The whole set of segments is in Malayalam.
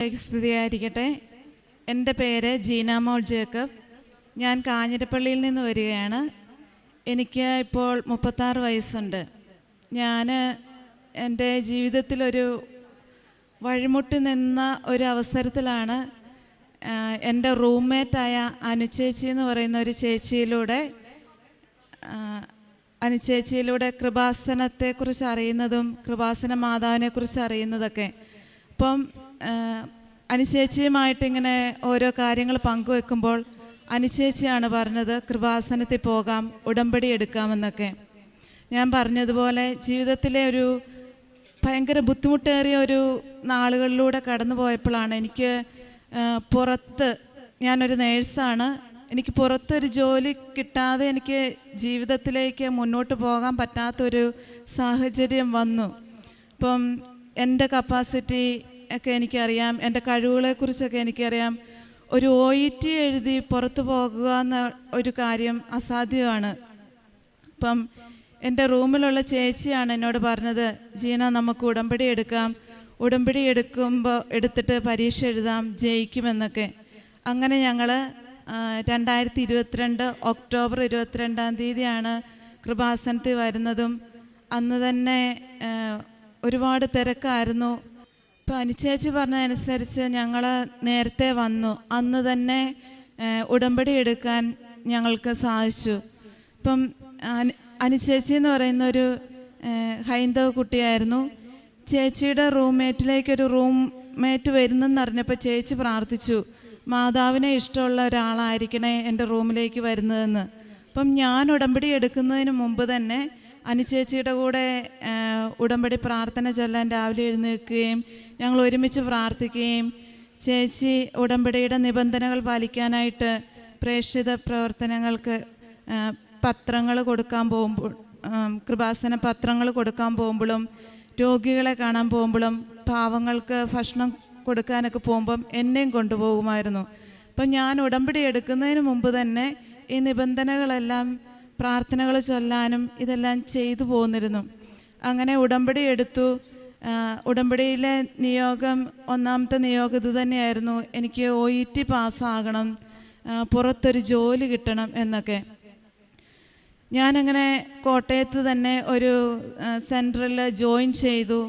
സ്തുതിയായിരിക്കട്ടെ. എന്റെ പേര് ജീന മോൾ ജേക്കബ്. ഞാൻ കാഞ്ഞിരപ്പള്ളിയിൽ നിന്ന് വരികയാണ്. എനിക്ക് ഇപ്പോൾ മുപ്പത്താറ് വയസ്സുണ്ട്. ഞാൻ എന്റെ ജീവിതത്തിലൊരു വഴിമുട്ടി നിന്ന ഒരു അവസരത്തിലാണ് എന്റെ റൂംമേറ്റായ അനുചേച്ചി എന്ന് പറയുന്ന ഒരു ചേച്ചിയിലൂടെ അനുചേച്ചിയിലൂടെ കൃപാസനത്തെക്കുറിച്ച് അറിയുന്നതും കൃപാസന മാതാവിനെക്കുറിച്ച് അറിയുന്നതൊക്കെ. അപ്പം ആ, അനുചേച്ചിയുമായിട്ട് ഇങ്ങനെ ഓരോ കാര്യങ്ങൾ പങ്കുവെക്കുമ്പോൾ അനുശേച്ചിയാണ് പറഞ്ഞത് കൃപാസനത്തിൽ പോകാം ഉടമ്പടി എടുക്കാമെന്നൊക്കെ. ഞാൻ പറഞ്ഞതുപോലെ ജീവിതത്തിലെ ഒരു ഭയങ്കര ബുദ്ധിമുട്ടേറിയ ഒരു നാളുകളിലൂടെ കടന്നു പോയപ്പോഴാണ് എനിക്ക് പുറത്ത് ഞാനൊരു നേഴ്സാണ്. എനിക്ക് പുറത്തൊരു ജോലി കിട്ടാതെ എനിക്ക് ജീവിതത്തിലേക്ക് മുന്നോട്ട് പോകാൻ പറ്റാത്തൊരു സാഹചര്യം വന്നു. അപ്പം എന്റെ കപ്പാസിറ്റി ഒക്കെ എനിക്കറിയാം. എന്റെ കഴിവുകളെക്കുറിച്ചൊക്കെ എനിക്കറിയാം. ഒരു ഒ ഇ ടി എഴുതി പുറത്തു പോകുക എന്ന ഒരു കാര്യം അസാധ്യമാണ്. അപ്പം എന്റെ റൂമിലുള്ള ചേച്ചിയാണ് എന്നോട് പറഞ്ഞത് ജീന നമുക്ക് ഉടമ്പടി എടുക്കാം. ഉടമ്പടി എടുക്കുമ്പോൾ എടുത്തിട്ട് പരീക്ഷ എഴുതാം ജയിക്കുമെന്നൊക്കെ. അങ്ങനെ ഞങ്ങൾ രണ്ടായിരത്തി ഇരുപത്തിരണ്ട് ഒക്ടോബർ ഇരുപത്തിരണ്ടാം തീയതിയാണ് കൃപാസനത്തിൽ വരുന്നതും. അന്ന് തന്നെ ഒരുപാട് തിരക്കായിരുന്നു. ഇപ്പം അനുചേച്ചി പറഞ്ഞതനുസരിച്ച് ഞങ്ങൾ നേരത്തെ വന്നു. അന്ന് തന്നെ ഉടമ്പടി എടുക്കാൻ ഞങ്ങൾക്ക് സാധിച്ചു. ഇപ്പം അനു അനുചേച്ചി എന്ന് പറയുന്ന ഒരു ഹൈന്ദവ കുട്ടിയായിരുന്നു. ചേച്ചിയുടെ റൂംമേറ്റിലേക്കൊരു റൂംമേറ്റ് വരുന്നെന്ന് അറിഞ്ഞപ്പോൾ ചേച്ചി പ്രാർത്ഥിച്ചു മാതാവിനെ ഇഷ്ടമുള്ള ഒരാളായിരിക്കണേ എന്റെ റൂമിലേക്ക് വരുന്നതെന്ന്. അപ്പം ഞാൻ ഉടമ്പടി എടുക്കുന്നതിന് മുമ്പ് തന്നെ അനുചേച്ചിയുടെ കൂടെ ഉടമ്പടി പ്രാർത്ഥന ചൊല്ലാൻ രാവിലെ എഴുന്നേൽക്കുകയും ഞങ്ങൾ ഒരുമിച്ച് പ്രാർത്ഥിക്കുകയും ചേച്ചി ഉടമ്പടിയുടെ നിബന്ധനകൾ പാലിക്കാനായിട്ട് പ്രേക്ഷിത പ്രവർത്തനങ്ങൾക്ക് പത്രങ്ങൾ കൊടുക്കാൻ പോകുമ്പോൾ കൃപാസന പത്രങ്ങൾ കൊടുക്കാൻ പോകുമ്പോഴും രോഗികളെ കാണാൻ പോകുമ്പോഴും പാവങ്ങൾക്ക് ഭക്ഷണം കൊടുക്കാനൊക്കെ പോകുമ്പം എന്നെയും കൊണ്ടുപോകുമായിരുന്നു. അപ്പം ഞാൻ ഉടമ്പടി എടുക്കുന്നതിന് മുമ്പ് തന്നെ ഈ നിബന്ധനകളെല്ലാം പ്രാർത്ഥനകൾ ചൊല്ലാനും ഇതെല്ലാം ചെയ്തു പോന്നിരുന്നു. അങ്ങനെ ഉടമ്പടി എടുത്തു. ഉടമ്പടിയിലെ നിയോഗം ഒന്നാമത്തെ നിയോഗം ഇത് തന്നെയായിരുന്നു. എനിക്ക് ഒ ഇ ടി പാസ്സാകണം പുറത്തൊരു ജോലി കിട്ടണം എന്നൊക്കെ. ഞാനങ്ങനെ കോട്ടയത്ത് തന്നെ ഒരു സെന്ററിൽ ജോയിൻ ചെയ്തു.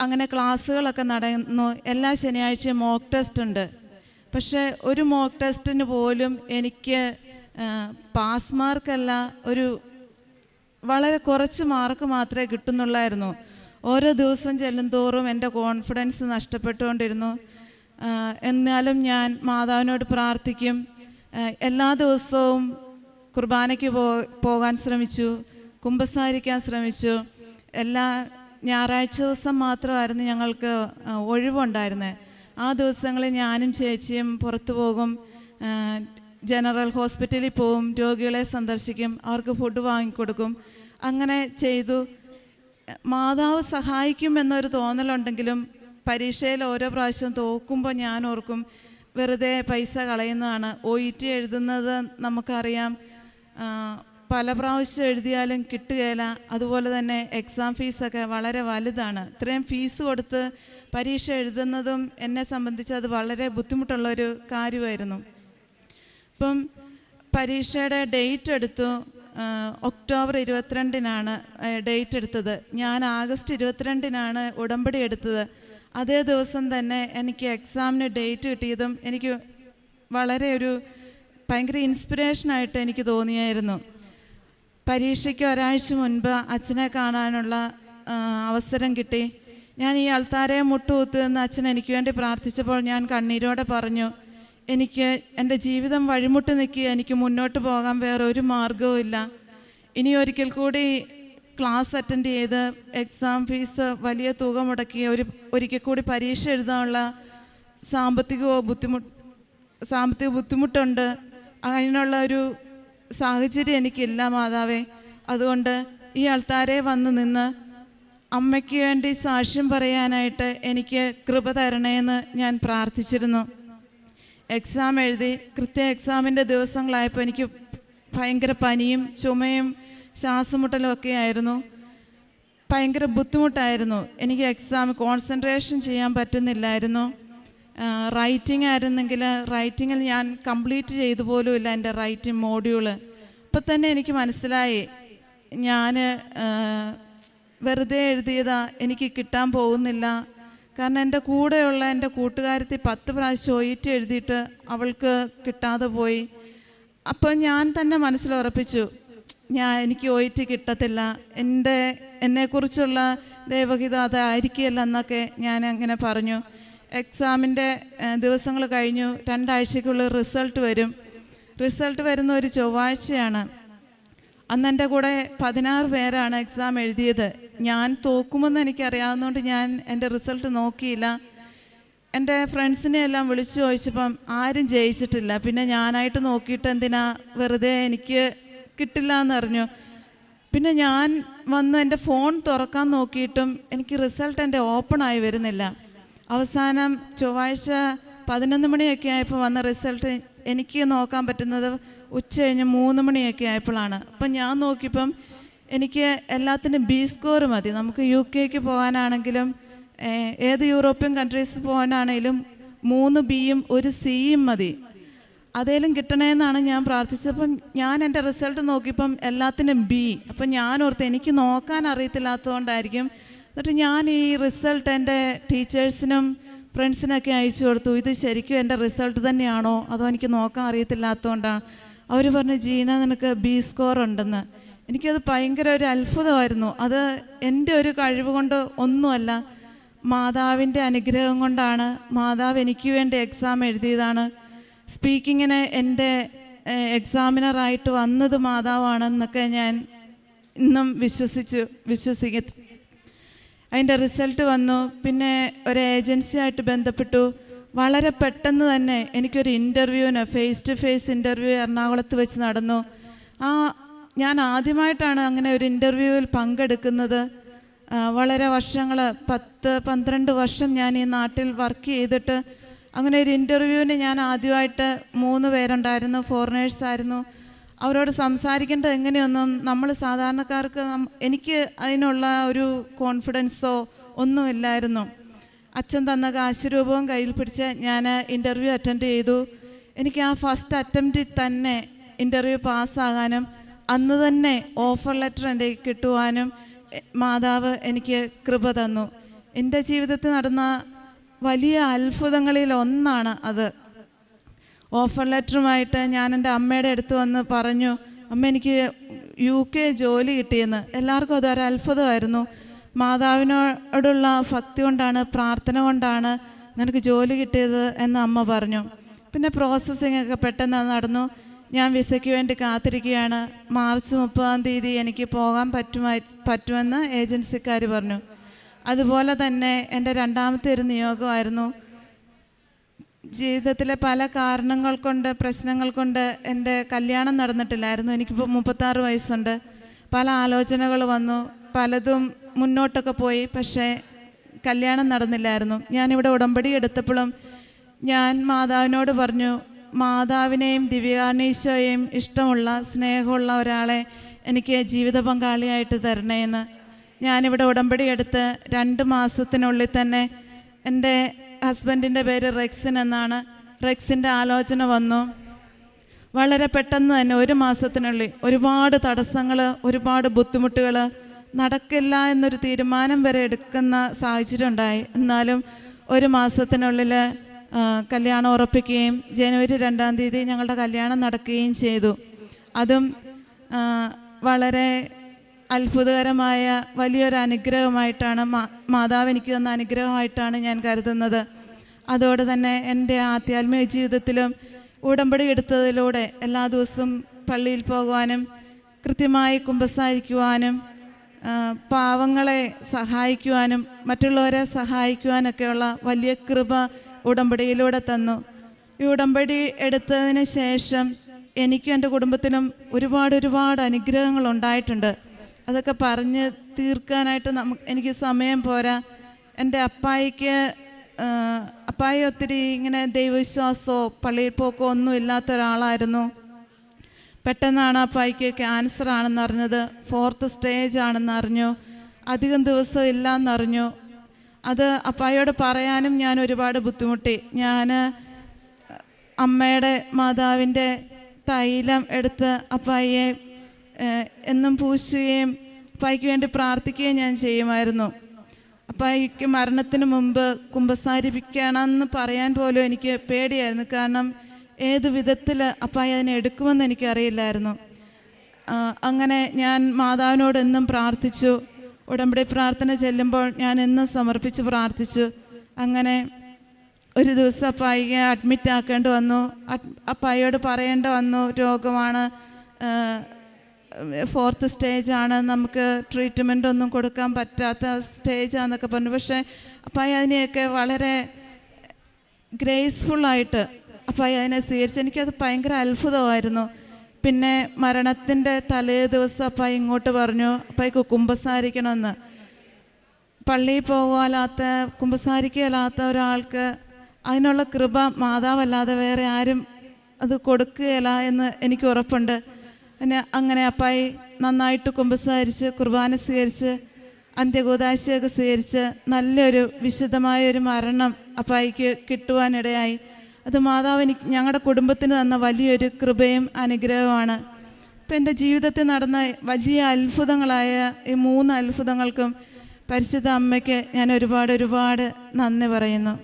അങ്ങനെ ക്ലാസ്സുകളൊക്കെ നടന്നു. എല്ലാ ശനിയാഴ്ചയും മോക്ക് ടെസ്റ്റ് ഉണ്ട്. പക്ഷേ ഒരു മോക്ക് ടെസ്റ്റിന് പോലും എനിക്ക് പാസ് മാർക്കല്ല ഒരു വളരെ കുറച്ച് മാർക്ക് മാത്രമേ കിട്ടുന്നുള്ളായിരുന്നു. ഓരോ ദിവസം ചെല്ലും തോറും എന്റെ കോൺഫിഡൻസ് നഷ്ടപ്പെട്ടുകൊണ്ടിരുന്നു. എന്നാലും ഞാൻ മാതാവിനോട് പ്രാർത്ഥിക്കും. എല്ലാ ദിവസവും കുർബാനയ്ക്ക് പോ പോകാൻ ശ്രമിച്ചു കുമ്പസാരിക്കാൻ ശ്രമിച്ചു. എല്ലാ ഞായറാഴ്ച ദിവസം മാത്രമായിരുന്നു ഞങ്ങൾക്ക് ഒഴിവുണ്ടായിരുന്നത് ആ ദിവസങ്ങളിൽ ഞാനും ചേച്ചിയും പുറത്തു പോകും. ജനറൽ ഹോസ്പിറ്റലിൽ പോവും രോഗികളെ സന്ദർശിക്കും അവർക്ക് ഫുഡ് വാങ്ങിക്കൊടുക്കും. അങ്ങനെ ചെയ്തു. മാതാവ് സഹായിക്കും എന്നൊരു തോന്നലുണ്ടെങ്കിലും പരീക്ഷയിൽ ഓരോ പ്രാവശ്യം തോക്കുമ്പോൾ ഞാൻ ഓർക്കും വെറുതെ പൈസ കളയുന്നതാണ്. ഒ ഇ ടി എഴുതുന്നത് നമുക്കറിയാം. പല പ്രാവശ്യം എഴുതിയാലും കിട്ടുകയില്ല. അതുപോലെ തന്നെ എക്സാം ഫീസൊക്കെ വളരെ വലുതാണ്. ഇത്രയും ഫീസ് കൊടുത്ത് പരീക്ഷ എഴുതുന്നതും എന്നെ സംബന്ധിച്ച് അത് വളരെ ബുദ്ധിമുട്ടുള്ളൊരു കാര്യമായിരുന്നു. ഇപ്പം പരീക്ഷയുടെ ഡേറ്റ് എടുത്തു ഒക്ടോബർ ഇരുപത്തിരണ്ടിനാണ് ഡേറ്റ് എടുത്തത്. ഞാൻ ആഗസ്റ്റ് ഇരുപത്തിരണ്ടിനാണ് ഉടമ്പടി എടുത്തത്. അതേ ദിവസം തന്നെ എനിക്ക് എക്സാമിന് ഡേറ്റ് കിട്ടിയതും എനിക്ക് വളരെ ഒരു ഭയങ്കര ഇൻസ്പിറേഷനായിട്ട് എനിക്ക് തോന്നിയായിരുന്നു. പരീക്ഷയ്ക്ക് ഒരാഴ്ച മുൻപ് അച്ഛനെ കാണാനുള്ള അവസരം കിട്ടി. ഞാൻ ഈ ആൾത്താരെ മുട്ടുകുത്തുന്ന അച്ഛൻ എനിക്ക് വേണ്ടി പ്രാർത്ഥിച്ചപ്പോൾ ഞാൻ കണ്ണീരോടെ പറഞ്ഞു എനിക്ക് എന്റെ ജീവിതം വഴിമുട്ട് നിൽക്കുക എനിക്ക് മുന്നോട്ട് പോകാൻ വേറെ ഒരു മാർഗവും ഇല്ല. ഇനി ഒരിക്കൽ കൂടി ക്ലാസ് അറ്റൻഡ് ചെയ്ത് എക്സാം ഫീസ് വലിയ തുക മുടക്കി ഒരു ഒരിക്കൽ കൂടി പരീക്ഷ എഴുതാനുള്ള സാമ്പത്തികമോ ബുദ്ധിമുട്ട് സാമ്പത്തിക ബുദ്ധിമുട്ടുണ്ട്. അതിനുള്ള ഒരു സാഹചര്യം എനിക്കില്ല മാതാവേ. അതുകൊണ്ട് ഈ ആൾത്താരെ വന്ന് നിന്ന് അമ്മയ്ക്ക് വേണ്ടി സാക്ഷ്യം പറയാനായിട്ട് എനിക്ക് കൃപ തരണേന്ന് ഞാൻ പ്രാർത്ഥിച്ചിരുന്നു. എക്സാം എഴുതി കൃത്യ എക്സാമിന്റെ ദിവസങ്ങളായപ്പോൾ എനിക്ക് ഭയങ്കര പനിയും ചുമയും ശ്വാസമുട്ടലും ഒക്കെ ആയിരുന്നു. ഭയങ്കര ബുദ്ധിമുട്ടായിരുന്നു. എനിക്ക് എക്സാം കോൺസെൻട്രേഷൻ ചെയ്യാൻ പറ്റുന്നില്ലായിരുന്നു. റൈറ്റിംഗ് ആയിരുന്നെങ്കിൽ റൈറ്റിങ്ങിൽ ഞാൻ കംപ്ലീറ്റ് ചെയ്തു പോലുമില്ല എന്റെ റൈറ്റിംഗ് മോഡ്യൂൾ അപ്പം തന്നെ എനിക്ക് മനസ്സിലായി ഞാൻ വെറുതെ എഴുതിയതാ എനിക്ക് കിട്ടാൻ പോകുന്നില്ല. കാരണം എന്റെ കൂടെയുള്ള എന്റെ കൂട്ടുകാരത്തി പത്ത് പ്രാവശ്യം ഒയിറ്റ് എഴുതിയിട്ട് അവൾക്ക് കിട്ടാതെ പോയി. അപ്പോൾ ഞാൻ തന്നെ മനസ്സിൽ ഉറപ്പിച്ചു ഞാൻ എനിക്ക് ഒയിറ്റ് കിട്ടത്തില്ല എന്റെ എന്നെക്കുറിച്ചുള്ള ദൈവഗീത അതായിരിക്കില്ല എന്നൊക്കെ ഞാൻ അങ്ങനെ പറഞ്ഞു. എക്സാമിന്റെ ദിവസങ്ങൾ കഴിഞ്ഞു രണ്ടാഴ്ചക്കുള്ളിൽ റിസൾട്ട് വരും. റിസൾട്ട് വരുന്ന ഒരു ചൊവ്വാഴ്ചയാണ്. അന്ന് എന്റെ കൂടെ പതിനാറ് പേരാണ് എക്സാം എഴുതിയത്. ഞാൻ തോക്കുമെന്ന് എനിക്കറിയാവുന്നതുകൊണ്ട് ഞാൻ എന്റെ റിസൾട്ട് നോക്കിയില്ല. എന്റെ ഫ്രണ്ട്സിനെ എല്ലാം വിളിച്ചു ചോദിച്ചപ്പം ആരും ജയിച്ചിട്ടില്ല. പിന്നെ ഞാനായിട്ട് നോക്കിയിട്ട് എന്തിനാ വെറുതെ എനിക്ക് കിട്ടില്ല എന്നറിഞ്ഞു പിന്നെ ഞാൻ വന്ന് എന്റെ ഫോൺ തുറക്കാൻ നോക്കിയിട്ടും എനിക്ക് റിസൾട്ട് എന്റെ ഓപ്പൺ ആയി വരുന്നില്ല. അവസാനം ചൊവ്വാഴ്ച പതിനൊന്ന് മണിയൊക്കെ ആയപ്പോൾ വന്ന റിസൾട്ട് എനിക്ക് നോക്കാൻ പറ്റുന്നത് ഉച്ച കഴിഞ്ഞ് മൂന്ന് മണിയൊക്കെ ആയപ്പോഴാണ്. അപ്പം ഞാൻ നോക്കിയപ്പം എനിക്ക് എല്ലാത്തിനും ബി സ്കോർ മതി. നമുക്ക് യു കെക്ക് പോകാനാണെങ്കിലും ഏത് യൂറോപ്യൻ കൺട്രീസ് പോകാനാണെങ്കിലും മൂന്ന് ബിയും ഒരു സിയും മതി. അതേലും കിട്ടണേന്നാണ് ഞാൻ പ്രാർത്ഥിച്ചപ്പം ഞാൻ എന്റെ റിസൾട്ട് നോക്കിയപ്പം എല്ലാത്തിനും ബി അപ്പം ഞാൻ ഓർത്ത് എനിക്ക് നോക്കാൻ അറിയത്തില്ലാത്തതുകൊണ്ടായിരിക്കും. എന്നിട്ട് ഞാൻ ഈ റിസൾട്ട് എന്റെ ടീച്ചേഴ്സിനും ഫ്രണ്ട്സിനൊക്കെ അയച്ചു കൊടുത്തു. ഇത് ശരിക്കും എന്റെ റിസൾട്ട് തന്നെയാണോ? അതോ എനിക്ക് നോക്കാൻ അറിയത്തില്ലാത്തതുകൊണ്ടാണ് അവർ പറഞ്ഞു ജീന നിനക്ക് ബി സ്കോർ ഉണ്ടെന്ന്. എനിക്കത് ഭയങ്കര ഒരു അത്ഭുതമായിരുന്നു. അത് എന്റെ ഒരു കഴിവ് കൊണ്ട് ഒന്നുമല്ല മാതാവിന്റെ അനുഗ്രഹം കൊണ്ടാണ് മാതാവ് എനിക്ക് വേണ്ടി എക്സാം എഴുതിയതാണ്. സ്പീക്കിങ്ങിന് എന്റെ എക്സാമിനറായിട്ട് വന്നത് മാതാവാണെന്നൊക്കെ ഞാൻ ഇന്നും വിശ്വസിച്ചു വിശ്വസിക്കുന്നു. അതിന്റെ റിസൾട്ട് വന്നു. പിന്നെ ഒരു ഏജൻസിയായിട്ട് ബന്ധപ്പെട്ടു. വളരെ പെട്ടെന്ന് തന്നെ എനിക്കൊരു ഇന്റർവ്യൂവിന് ഫേസ് ടു ഫേസ് ഇന്റർവ്യൂ എറണാകുളത്ത് വെച്ച് നടന്നു. ആ ഞാൻ ആദ്യമായിട്ടാണ് അങ്ങനെ ഒരു ഇന്റർവ്യൂവിൽ പങ്കെടുക്കുന്നത്. വളരെ വർഷങ്ങൾ പത്ത് പന്ത്രണ്ട് വർഷം ഞാൻ ഈ നാട്ടിൽ വർക്ക് ചെയ്തിട്ട് അങ്ങനെ ഒരു ഇന്റർവ്യൂവിന് ഞാൻ ആദ്യമായിട്ട് മൂന്ന് പേരുണ്ടായിരുന്നു ഫോറിനേഴ്സ് ആയിരുന്നു. അവരോട് സംസാരിക്കേണ്ടത് എങ്ങനെയൊന്നും നമ്മൾ സാധാരണക്കാർക്ക് എനിക്ക് അതിനുള്ള ഒരു കോൺഫിഡൻസോ ഒന്നുമില്ലായിരുന്നു. അച്ഛൻ തന്ന കാശുരൂപവും കയ്യിൽ പിടിച്ച് ഞാൻ ഇന്റർവ്യൂ അറ്റൻഡ് ചെയ്തു. എനിക്ക് ആ ഫസ്റ്റ് അറ്റംപ്റ്റിൽ തന്നെ ഇന്റർവ്യൂ പാസ്സാകാനും അന്ന് തന്നെ ഓഫർ ലെറ്റർ എന്റെ കിട്ടുവാനും മാതാവ് എനിക്ക് കൃപ തന്നു. എന്റെ ജീവിതത്തിൽ നടന്ന വലിയ അത്ഭുതങ്ങളിൽ ഒന്നാണ് അത്. ഓഫർ ലെറ്ററുമായിട്ട് ഞാൻ എന്റെ അമ്മയുടെ അടുത്ത് വന്ന് പറഞ്ഞു അമ്മ എനിക്ക് യു കെ ജോലി കിട്ടിയെന്ന്. എല്ലാവർക്കും അതൊരു അത്ഭുതമായിരുന്നു. മാതാവിനോടുള്ള ഭക്തി കൊണ്ടാണ് പ്രാർത്ഥന കൊണ്ടാണ് നിനക്ക് ജോലി കിട്ടിയത് എന്ന് അമ്മ പറഞ്ഞു. പിന്നെ പ്രോസസ്സിംഗ് ഒക്കെ പെട്ടെന്ന് നടന്നു. ഞാൻ വിസയ്ക്ക് വേണ്ടി കാത്തിരിക്കുകയാണ്. മാർച്ച് മുപ്പതാം തീയതി എനിക്ക് പോകാൻ പറ്റുമായി പറ്റുമെന്ന് ഏജൻസിക്കാർ പറഞ്ഞു. അതുപോലെ തന്നെ എന്റെ രണ്ടാമത്തെ ഒരു നിയോഗമായിരുന്നു. ജീവിതത്തിലെ പല കാരണങ്ങൾ കൊണ്ട് പ്രശ്നങ്ങൾ കൊണ്ട് എന്റെ കല്യാണം നടന്നിട്ടില്ലായിരുന്നു. എനിക്കിപ്പോൾ മുപ്പത്താറ് വയസ്സുണ്ട്. പല ആലോചനകൾ വന്നു. പലതും മുന്നോട്ടൊക്കെ പോയി. പക്ഷേ കല്യാണം നടന്നില്ലായിരുന്നു. ഞാനിവിടെ ഉടമ്പടി എടുത്തപ്പോഴും ഞാൻ മാതാവിനോട് പറഞ്ഞു മാതാവിനെയും ദിവ്യാനീശോയെയും ഇഷ്ടമുള്ള സ്നേഹമുള്ള ഒരാളെ എനിക്ക് ജീവിത പങ്കാളിയായിട്ട് തരണേന്ന് ഞാനിവിടെ ഉടമ്പടി എടുത്ത് രണ്ട് മാസത്തിനുള്ളിൽ തന്നെ എന്റെ ഹസ്ബൻഡിന്റെ പേര് റെക്സിൻ എന്നാണ്. റെക്സിന്റെ ആലോചന വന്നു. വളരെ പെട്ടെന്ന് തന്നെ ഒരു മാസത്തിനുള്ളിൽ ഒരുപാട് തടസ്സങ്ങൾ ഒരുപാട് ബുദ്ധിമുട്ടുകൾ നടക്കില്ല എന്നൊരു തീരുമാനം വരെ എടുക്കുന്ന സാഹചര്യം ഉണ്ടായി. എന്നാലും ഒരു മാസത്തിനുള്ളിൽ കല്യാണം ഉറപ്പിക്കുകയും ജനുവരി രണ്ടാം തീയതി ഞങ്ങളുടെ കല്യാണം നടക്കുകയും ചെയ്തു. അതും വളരെ അത്ഭുതകരമായ വലിയൊരു അനുഗ്രഹമായിട്ടാണ് മാതാവ് എനിക്ക് തന്ന അനുഗ്രഹമായിട്ടാണ് ഞാൻ കരുതുന്നത്. അതോടെ തന്നെ എന്റെ ആധ്യാത്മിക ജീവിതത്തിലും ഉടമ്പടി എടുത്തതിലൂടെ എല്ലാ ദിവസവും പള്ളിയിൽ പോകുവാനും കൃത്യമായി കുമ്പസാരിക്കുവാനും പാവങ്ങളെ സഹായിക്കുവാനും മറ്റുള്ളവരെ സഹായിക്കുവാനൊക്കെയുള്ള വലിയ കൃപ ഉടമ്പടിയിലൂടെ തന്നു. ഈ ഉടമ്പടി എടുത്തതിന് ശേഷം എനിക്കും എന്റെ കുടുംബത്തിനും ഒരുപാട് ഒരുപാട് അനുഗ്രഹങ്ങൾ ഉണ്ടായിട്ടുണ്ട്. അതൊക്കെ പറഞ്ഞ് തീർക്കാനായിട്ട് നമുക്ക് എനിക്ക് സമയം പോരാ. എന്റെ അപ്പായിക്ക് അപ്പായി ഒത്തിരി ഇങ്ങനെ ദൈവവിശ്വാസമോ പള്ളിയിൽ പോക്കോ ഒന്നും ഇല്ലാത്ത ഒരാളായിരുന്നു. പെട്ടെന്നാണ് അപ്പായിക്ക് ക്യാൻസർ ആണെന്ന് അറിഞ്ഞത് ഫോർത്ത് സ്റ്റേജ് ആണെന്ന് അറിഞ്ഞു അധികം ദിവസം ഇല്ലയെന്നറിഞ്ഞു അത് അപ്പായോട് പറയാനും ഞാൻ ഒരുപാട് ബുദ്ധിമുട്ടി. ഞാൻ അമ്മയുടെ മാതാവിന്റെ തൈലം എടുത്ത് അപ്പായിയെ എന്നും പൂശുകയും അപ്പായിക്ക് വേണ്ടി പ്രാർത്ഥിക്കുകയും ഞാൻ ചെയ്യുമായിരുന്നു. അപ്പായിക്ക് മരണത്തിന് മുമ്പ് കുമ്പസാരിപ്പിക്കണമെന്ന് പറയാൻ പോലും എനിക്ക് പേടിയായിരുന്നു. കാരണം ഏത് വിധത്തിൽ അപ്പായി അതിനെ എടുക്കുമെന്ന് എനിക്കറിയില്ലായിരുന്നു. അങ്ങനെ ഞാൻ മാതാവിനോട് എന്നും പ്രാർത്ഥിച്ചു. ഉടമ്പടി പ്രാർത്ഥന ചെല്ലുമ്പോൾ ഞാൻ എന്നും സമർപ്പിച്ച് പ്രാർത്ഥിച്ചു. അങ്ങനെ ഒരു ദിവസം അപ്പായിയെ അഡ്മിറ്റ് ആക്കേണ്ടി വന്നു. അപ്പായിയോട് പറയേണ്ടി വന്നു രോഗമാണ് ഫോർത്ത് സ്റ്റേജാണ് നമുക്ക് ട്രീറ്റ്മെന്റ് ഒന്നും കൊടുക്കാൻ പറ്റാത്ത സ്റ്റേജാന്നൊക്കെ പറഞ്ഞു. പക്ഷേ അപ്പായി അതിനെയൊക്കെ വളരെ ഗ്രേസ്ഫുള്ളായിട്ട് അപ്പായി അതിനെ സ്വീകരിച്ചു. എനിക്കത് ഭയങ്കര അത്ഭുതമായിരുന്നു. പിന്നെ മരണത്തിന്റെ തലേ ദിവസം അപ്പ ഇങ്ങോട്ട് പറഞ്ഞു അപ്പായിക്ക് കുമ്പസാരിക്കണമെന്ന്. പള്ളിയിൽ പോകാലാത്ത കുമ്പസാരിക്കാത്ത ഒരാൾക്ക് അതിനുള്ള കൃപ മാതാവല്ലാതെ വേറെ ആരും അത് കൊടുക്കുകയില്ല എന്ന് എനിക്ക് ഉറപ്പുണ്ട്. പിന്നെ അങ്ങനെ അപ്പായി നന്നായിട്ട് കുമ്പസാരിച്ച് കുർബാന സ്വീകരിച്ച് അന്ത്യകൂതാശയൊക്കെ സ്വീകരിച്ച് നല്ലൊരു വിശുദ്ധമായ ഒരു മരണം അപ്പായിക്ക് കിട്ടുവാനിടയായി. അത് മാതാവ് എനിക്ക് ഞങ്ങളുടെ കുടുംബത്തിന് തന്ന വലിയൊരു കൃപയും അനുഗ്രഹമാണ് ഇപ്പം എന്റെ ജീവിതത്തിൽ നടന്ന വലിയ അത്ഭുതങ്ങളായ ഈ മൂന്ന് അത്ഭുതങ്ങൾക്കും പരിശുദ്ധ അമ്മയ്ക്ക് ഞാൻ ഒരുപാട് ഒരുപാട് നന്ദി പറയുന്നു.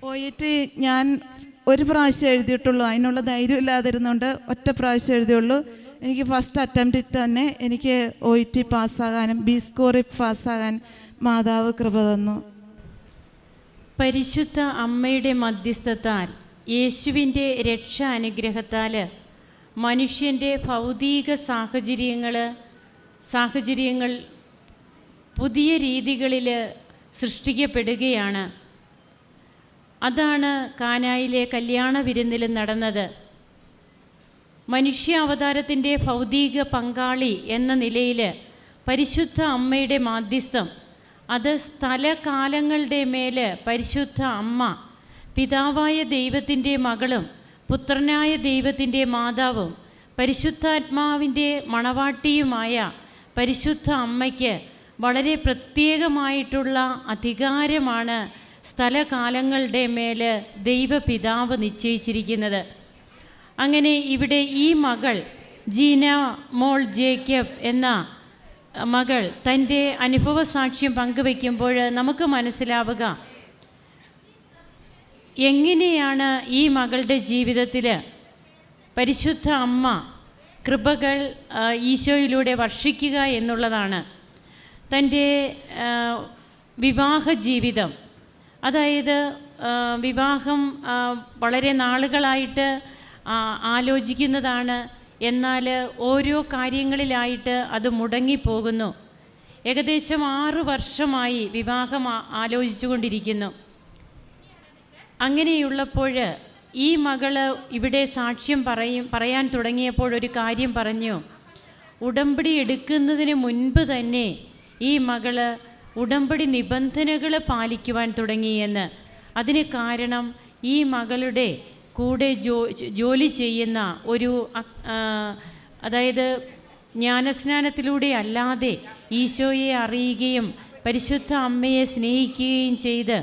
പോയിട്ട് ഞാൻ ഒരു പ്രാവശ്യം എഴുതിയിട്ടുള്ളൂ. അതിനുള്ള ധൈര്യം ഇല്ലാതിരുന്നുകൊണ്ട് ഒറ്റ പ്രാവശ്യം എഴുതിയുള്ളൂ. എനിക്ക് ഫസ്റ്റ് അറ്റംപ്റ്റിൽ തന്നെ എനിക്ക് ഒ ഇ ടി പാസ്സാകാനും ബി സ്കോറിൽ പാസ്സാകാൻ മാതാവ് കൃപ തന്നു. പരിശുദ്ധ അമ്മയുടെ മധ്യസ്ഥത്താൽ യേശുവിന്റെ രക്ഷ അനുഗ്രഹത്താൽ മനുഷ്യന്റെ ഭൗതിക സാഹചര്യങ്ങൾ സാഹചര്യങ്ങൾ പുതിയ രീതികളിൽ സൃഷ്ടിക്കപ്പെടുകയാണ്. അതാണ് കാനായിലെ കല്യാണ വിരുന്നിൽ നടന്നത്. മനുഷ്യാവതാരത്തിന്റെ ഭൗതിക പങ്കാളി എന്ന നിലയിൽ പരിശുദ്ധ അമ്മയുടെ മാധ്യസ്ഥം അത് സ്ഥലകാലങ്ങളുടെ മേൽ പരിശുദ്ധ അമ്മ പിതാവായ ദൈവത്തിന്റെ മകളും പുത്രനായ ദൈവത്തിന്റെ മാതാവും പരിശുദ്ധാത്മാവിന്റെ മണവാട്ടിയുമായ പരിശുദ്ധ അമ്മയ്ക്ക് വളരെ പ്രത്യേകമായിട്ടുള്ള അധികാരമാണ് സ്ഥലകാലങ്ങളുടെ മേൽ ദൈവപിതാവ് നിശ്ചയിച്ചിരിക്കുന്നത്. അങ്ങനെ ഇവിടെ ഈ മകൾ ജീന മോൾ ജേക്കബ് എന്ന മകൾ തന്റെ അനുഭവ സാക്ഷ്യം പങ്കുവയ്ക്കുമ്പോൾ നമുക്ക് മനസ്സിലാവുക എങ്ങനെയാണ് ഈ മകളുടെ ജീവിതത്തിൽ പരിശുദ്ധ അമ്മ കൃപകൾ ഈശോയിലൂടെ വർഷിക്കുക എന്നുള്ളതാണ്. തന്റെ വിവാഹ ജീവിതം അതായത് വിവാഹം വളരെ നാളുകളായിട്ട് ആലോചിക്കുന്നതാണ്. എന്നാൽ ഓരോ കാര്യങ്ങളിലായിട്ട് അത് മുടങ്ങിപ്പോകുന്നു. ഏകദേശം ആറു വർഷമായി വിവാഹം ആലോചിച്ചു ആലോചിച്ചുകൊണ്ടിരിക്കുന്നു. അങ്ങനെയുള്ളപ്പോൾ ഈ മകൾ ഇവിടെ സാക്ഷ്യം പറയും പറയാൻ തുടങ്ങിയപ്പോൾ ഒരു കാര്യം പറഞ്ഞു. ഉടമ്പടി എടുക്കുന്നതിന് മുൻപ് തന്നെ ഈ മകൾ ഉടമ്പടി നിബന്ധനകൾ പാലിക്കുവാൻ തുടങ്ങിയെന്ന്. അതിന് കാരണം ഈ മകളുടെ കൂടെ ജോ ജോലി ചെയ്യുന്ന ഒരു അതായത് ജ്ഞാനസ്നാനത്തിലൂടെ അല്ലാതെ ഈശോയെ അറിയുകയും പരിശുദ്ധ അമ്മയെ സ്നേഹിക്കുകയും ചെയ്ത്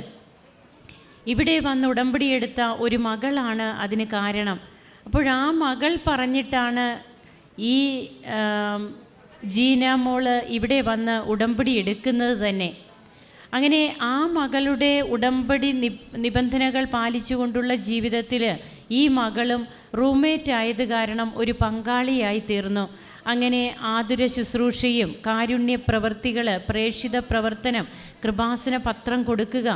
ഇവിടെ വന്ന് ഉടമ്പടിയെടുത്ത ഒരു മകളാണ് അതിന് കാരണം. അപ്പോഴാ മകൾ പറഞ്ഞിട്ടാണ് ഈ ജീന മോൾ ഇവിടെ വന്ന് ഉടമ്പടി എടുക്കുന്നത് തന്നെ. അങ്ങനെ ആ മകളുടെ ഉടമ്പടി നിബന്ധനകൾ പാലിച്ചുകൊണ്ടുള്ള ജീവിതത്തിൽ ഈ മകളും റൂംമേറ്റ് ആയത് കാരണം ഒരു പങ്കാളിയായി തീർന്നു. അങ്ങനെ ആതുര ശുശ്രൂഷയും കാരുണ്യ പ്രവർത്തികൾ പ്രേക്ഷിത പ്രവർത്തനം കൃപാസന പത്രം കൊടുക്കുക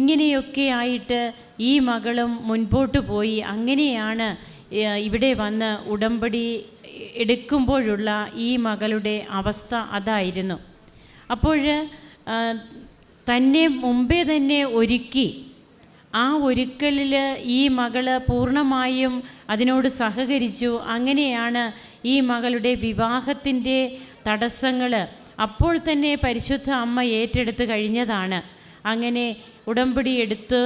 ഇങ്ങനെയൊക്കെ ആയിട്ട് ഈ മകളും മുൻപോട്ട് പോയി. അങ്ങനെയാണ് ഇവിടെ വന്ന് ഉടമ്പടി എടുക്കുമ്പോഴുള്ള ഈ മകളുടെ അവസ്ഥ അതായിരുന്നു. അപ്പോൾ തന്നെ മുമ്പേ തന്നെ ഒരുക്കി. ആ ഒരുക്കലിൽ ഈ മകൾ പൂർണമായും അതിനോട് സഹകരിച്ചു. അങ്ങനെയാണ് ഈ മകളുടെ വിവാഹത്തിന്റെ തടസ്സങ്ങൾ അപ്പോൾ തന്നെ പരിശുദ്ധ അമ്മ ഏറ്റെടുത്ത് കഴിഞ്ഞതാണ്. അങ്ങനെ ഉടമ്പടി എടുത്ത്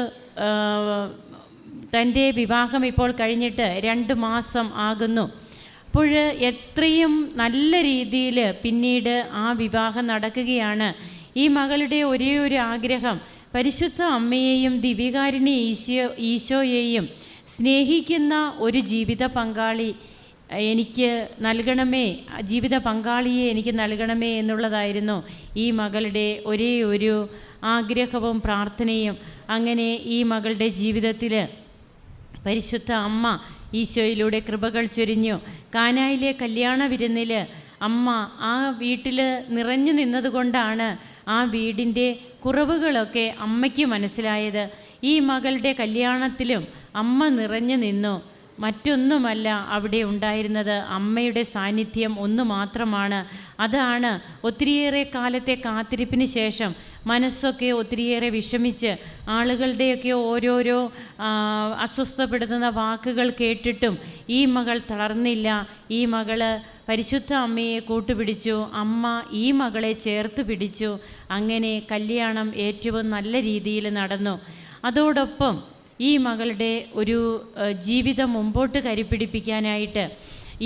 തന്റെ വിവാഹം ഇപ്പോൾ കഴിഞ്ഞിട്ട് രണ്ട് മാസം ആകുന്നു. അപ്പോൾ എത്രയും നല്ല രീതിയിൽ പിന്നീട് ആ വിവാഹം നടക്കുകയാണ്. ഈ മകളുടെ ഒരേ ഒരു ആഗ്രഹം പരിശുദ്ധ അമ്മയെയും ദിവികാരിണി ഈശോ ഈശോയെയും സ്നേഹിക്കുന്ന ഒരു ജീവിത പങ്കാളി എനിക്ക് നൽകണമേ ജീവിത പങ്കാളിയെ എനിക്ക് നൽകണമേ എന്നുള്ളതായിരുന്നു ഈ മകളുടെ ഒരേ ഒരു ആഗ്രഹവും പ്രാർത്ഥനയും. അങ്ങനെ ഈ മകളുടെ ജീവിതത്തിൽ പരിശുദ്ധ അമ്മ ഈശോയിലൂടെ കൃപകൾ ചൊരിഞ്ഞു. കാനായിലെ കല്യാണ വിരുന്നിൽ അമ്മ ആ വീട്ടിൽ നിറഞ്ഞു നിന്നതുകൊണ്ടാണ് ആ വീടിന്റെ കുറവുകളൊക്കെ അമ്മയ്ക്ക് മനസ്സിലായത്. ഈ മകളുടെ കല്യാണത്തിലും അമ്മ നിറഞ്ഞു നിന്നു. മറ്റൊന്നുമല്ല അവിടെ ഉണ്ടായിരുന്നത്. അമ്മയുടെ സാന്നിധ്യം ഒന്ന് മാത്രമാണ്. അതാണ് ഒത്തിരിയേറെ കാലത്തെ കാത്തിരിപ്പിന് ശേഷം മനസ്സൊക്കെ ഒത്തിരിയേറെ വിഷമിച്ച് ആളുകളുടെയൊക്കെ ഓരോരോ അസ്വസ്ഥപ്പെടുത്തുന്ന വാക്കുകൾ കേട്ടിട്ടും ഈ മകൾ തളർന്നില്ല. ഈ മകൾ പരിശുദ്ധ അമ്മയെ കൂട്ടുപിടിച്ചു. അമ്മ ഈ മകളെ ചേർത്ത് പിടിച്ചു. അങ്ങനെ കല്യാണം ഏറ്റവും നല്ല രീതിയിൽ നടന്നു. അതോടൊപ്പം ഈ മകളുടെ ഒരു ജീവിതം മുമ്പോട്ട് കരിപ്പിടിപ്പിക്കാനായിട്ട്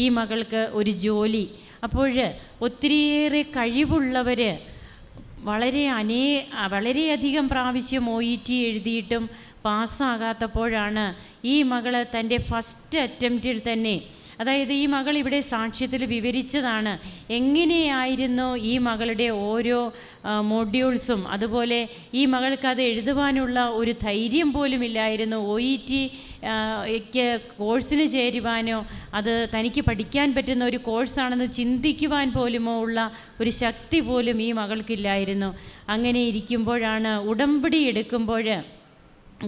ഈ മകൾക്ക് ഒരു ജോലി. അപ്പോൾ ഒത്തിരിയേറെ കഴിവുള്ളവർ വളരെ അനേ വളരെയധികം പ്രാവശ്യം ഒ ഇ ടി എഴുതിയിട്ടും പാസ്സാകാത്തപ്പോഴാണ് ഈ മകൾ തന്റെ ഫസ്റ്റ് അറ്റംപ്റ്റിൽ തന്നെ അതായത് ഈ മകൾ ഇവിടെ സാക്ഷ്യത്തിൽ വിവരിച്ചതാണ് എങ്ങനെയായിരുന്നു ഈ മകളുടെ ഓരോ മോഡ്യൂൾസും അതുപോലെ ഈ മകൾക്ക് അത് എഴുതുവാനുള്ള ഒരു ധൈര്യം പോലും ഇല്ലായിരുന്നു ഒ ഇ ടി ക്ക് കോഴ്സിന് ചേരുവാനോ അത് തനിക്ക് പഠിക്കാൻ പറ്റുന്ന ഒരു കോഴ്സാണെന്ന് ചിന്തിക്കുവാൻ പോലുമോ ഉള്ള ഒരു ശക്തി പോലും ഈ മകൾക്കില്ലായിരുന്നു. അങ്ങനെ ഇരിക്കുമ്പോഴാണ് ഉടമ്പടി എടുക്കുമ്പോൾ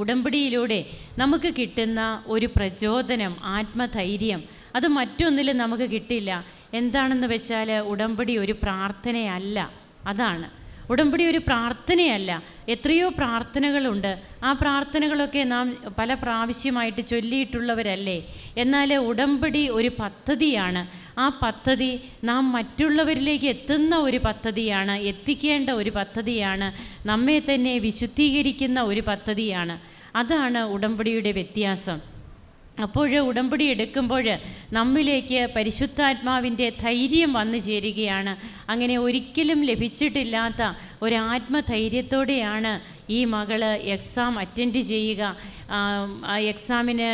ഉടമ്പടിയിലൂടെ നമുക്ക് കിട്ടുന്ന ഒരു പ്രചോദനം ആത്മധൈര്യം. അത് മറ്റൊന്നിലും നമുക്ക് കിട്ടില്ല. എന്താണെന്ന് വെച്ചാൽ ഉടമ്പടി ഒരു പ്രാർത്ഥനയല്ല. അതാണ്. ഉടമ്പടി ഒരു പ്രാർത്ഥനയല്ല. എത്രയോ പ്രാർത്ഥനകളുണ്ട്. ആ പ്രാർത്ഥനകളൊക്കെ നാം പല പ്രാവശ്യമായിട്ട് ചൊല്ലിയിട്ടുള്ളവരല്ലേ? എന്നാൽ ഉടമ്പടി ഒരു പദ്ധതിയാണ്. ആ പദ്ധതി നാം മറ്റുള്ളവരിലേക്ക് എത്തുന്ന ഒരു പദ്ധതിയാണ്. എത്തിക്കേണ്ട ഒരു പദ്ധതിയാണ്. നമ്മെ തന്നെ വിശുദ്ധീകരിക്കുന്ന ഒരു പദ്ധതിയാണ്. അതാണ് ഉടമ്പടിയുടെ വ്യത്യാസം. അപ്പോൾ ഉടമ്പടി എടുക്കുമ്പോൾ നമ്മിലേക്ക് പരിശുദ്ധാത്മാവിന്റെ ധൈര്യം വന്നു ചേരുകയാണ്. അങ്ങനെ ഒരിക്കലും ലഭിച്ചിട്ടില്ലാത്ത ഒരു ആത്മധൈര്യത്തോടെയാണ് ഈ മകൾ എക്സാം അറ്റൻഡ് ചെയ്യുക. എക്സാമിന്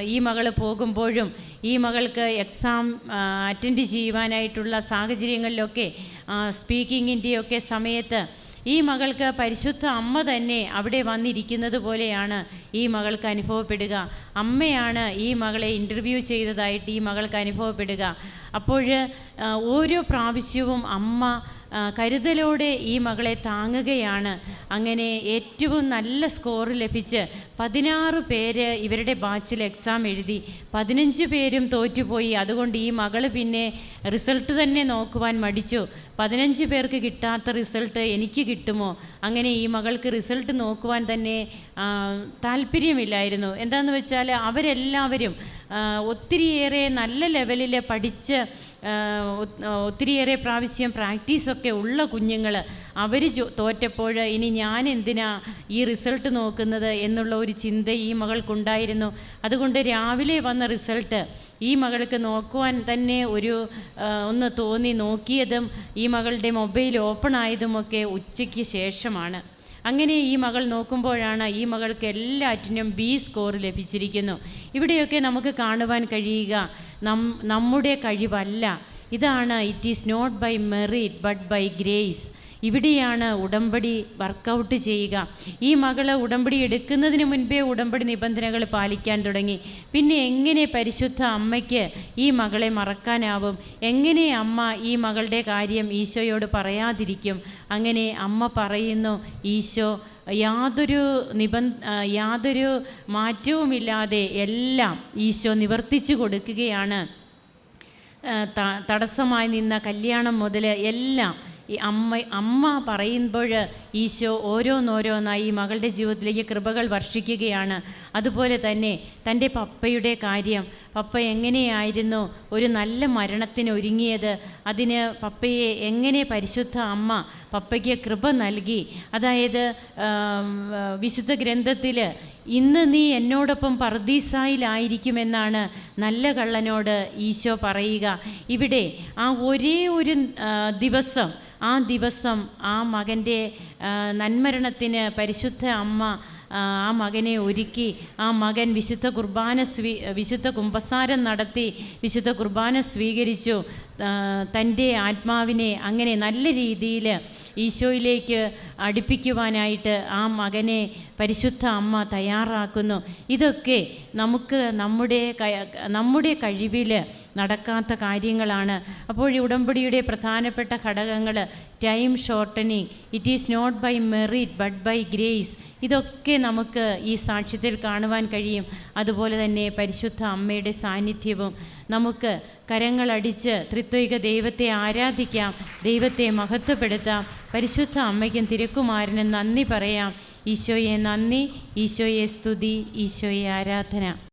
ഈ മകൾ പോകുമ്പോഴും ഈ മകൾക്ക് എക്സാം അറ്റൻഡ് ചെയ്യുവാനായിട്ടുള്ള സാഹചര്യങ്ങളിലൊക്കെ സ്പീക്കിങ്ങിന്റെയൊക്കെ സമയത്ത് ഈ മകൾക്ക് പരിശുദ്ധ അമ്മ തന്നെ അവിടെ വന്നിരിക്കുന്നത് പോലെയാണ് ഈ മകൾക്ക് അനുഭവപ്പെടുക. അമ്മയാണ് ഈ മകളെ ഇന്റർവ്യൂ ചെയ്തതായിട്ട് ഈ മകൾക്ക് അനുഭവപ്പെടുക. അപ്പോൾ ഓരോ പ്രാവശ്യവും അമ്മ കരുതലോടെ ഈ മകളെ താങ്ങുകയാണ്. അങ്ങനെ ഏറ്റവും നല്ല സ്കോർ ലഭിച്ച് പതിനാറ് പേര് ഇവരുടെ ബാച്ചിൽ എക്സാം എഴുതി. പതിനഞ്ച് പേരും തോറ്റുപോയി. അതുകൊണ്ട് ഈ മകൾ പിന്നെ റിസൾട്ട് തന്നെ നോക്കുവാൻ മടിച്ചു. പതിനഞ്ച് പേർക്ക് കിട്ടാത്ത റിസൾട്ട് എനിക്ക് കിട്ടുമോ? അങ്ങനെ ഈ മകൾക്ക് റിസൾട്ട് നോക്കുവാൻ തന്നെ താല്പര്യമില്ലായിരുന്നു. എന്താണെന്ന് വെച്ചാൽ അവരെല്ലാവരും ഒത്തിരിയേറെ നല്ല ലെവലിൽ പഠിച്ച് ഒത്തിരിയേറെ പ്രാവശ്യം പ്രാക്ടീസൊക്കെ ഉള്ള കുഞ്ഞുങ്ങൾ അവർ തോറ്റപ്പോൾ ഇനി ഞാൻ എന്തിനാ ഈ റിസൾട്ട് നോക്കുന്നത് എന്നുള്ള ഒരു ചിന്ത ഈ മകൾക്കുണ്ടായിരുന്നു. അതുകൊണ്ട് രാവിലെ വന്ന റിസൾട്ട് ഈ മകൾക്ക് നോക്കുവാൻ തന്നെ ഒരു ഒന്ന് തോന്നി. നോക്കിയതും ഈ മകളുടെ മൊബൈൽ ഓപ്പൺ ആയതുമൊക്കെ ഉച്ചയ്ക്ക് ശേഷമാണ്. അങ്ങനെ ഈ മകൾ നോക്കുമ്പോഴാണ് ഈ മകൾക്ക് എല്ലാറ്റിനും ബി സ്കോർ ലഭിച്ചിരിക്കുന്നു. ഇവിടെയൊക്കെ നമുക്ക് കാണുവാൻ കഴിയുക നം നമ്മുടെ കഴിവല്ല. ഇതാണ് it is not by merit but by grace ഇവിടെയാണ് ഉടമ്പടി വർക്കൗട്ട് ചെയ്യുക. ഈ മകൾ ഉടമ്പടി എടുക്കുന്നതിന് മുൻപേ ഉടമ്പടി നിബന്ധനകൾ പാലിക്കാൻ തുടങ്ങി. പിന്നെ എങ്ങനെ പരിശുദ്ധ അമ്മയ്ക്ക് ഈ മകളെ മറക്കാനാവും? എങ്ങനെ അമ്മ ഈ മകളുടെ കാര്യം ഈശോയോട് പറയാതിരിക്കും? അങ്ങനെ അമ്മ പറയുന്നു ഈശോ യാതൊരു നിബന്ധ യാതൊരു മാറ്റവുമില്ലാതെ എല്ലാം ഈശോ നിവർത്തിച്ചു കൊടുക്കുകയാണ്. തടസ്സമായി നിന്ന കല്യാണം മുതൽ എല്ലാം ഈ അമ്മ അമ്മ പറയുമ്പോൾ ഈശോ ഓരോന്നോരോന്നായി ഈ മകളുടെ ജീവിതത്തിലേക്ക് കൃപകൾ വർഷിക്കുകയാണ്. അതുപോലെ തന്നെ തന്റെ പപ്പയുടെ കാര്യം. പപ്പ എങ്ങനെയായിരുന്നു ഒരു നല്ല മരണത്തിന് ഒരുങ്ങിയത്? അതിന് പപ്പയെ എങ്ങനെ പരിശുദ്ധ അമ്മ പപ്പയ്ക്ക് കൃപ നൽകി? അതായത് വിശുദ്ധ ഗ്രന്ഥത്തിൽ ഇന്ന് നീ എന്നോടൊപ്പം പർദീസായിലായിരിക്കുമെന്നാണ് നല്ല കള്ളനോട് ഈശോ പറയുക. ഇവിടെ ആ ഒരേ ഒരു ദിവസം ആ ദിവസം ആ മകന്റെ നന്മരണത്തിന് പരിശുദ്ധ അമ്മ ആ മകനെ ഒരുക്കി ആ മകൻ വിശുദ്ധ കുർബാന സ്വീ വിശുദ്ധ കുമ്പസാരം നടത്തി വിശുദ്ധ കുർബാന സ്വീകരിച്ചു. തന്റെ ആത്മാവിനെ അങ്ങനെ നല്ല രീതിയിൽ ഈശോയിലേക്ക് അടുപ്പിക്കുവാനായിട്ട് ആ മകനെ പരിശുദ്ധ അമ്മ തയ്യാറാക്കുന്നു. ഇതൊക്കെ നമുക്ക് നമ്മുടെ നമ്മുടെ കഴിവിൽ നടക്കാത്ത കാര്യങ്ങളാണ്. അപ്പോൾ ഈ ഉടമ്പടിയുടെ പ്രധാനപ്പെട്ട ഘടകങ്ങൾ time shortening it is not by merit but by grace. ഇതൊക്കെ നമുക്ക് ഈ സാക്ഷ്യത്തിൽ കാണുവാൻ കഴിയും. അതുപോലെ തന്നെ പരിശുദ്ധ അമ്മയുടെ സാന്നിധ്യവും നമുക്ക് കരങ്ങളടിച്ച് ത്രിത്വിക ദൈവത്തെ ആരാധിക്കാം ദൈവത്തെ മഹത്വപ്പെടുത്താം. പരിശുദ്ധ അമ്മയ്ക്കും തിരക്കുമാരനും നന്ദി പറയാം. ഈശോയെ നന്ദി ഈശോയെ സ്തുതി ഈശോയെ ആരാധന.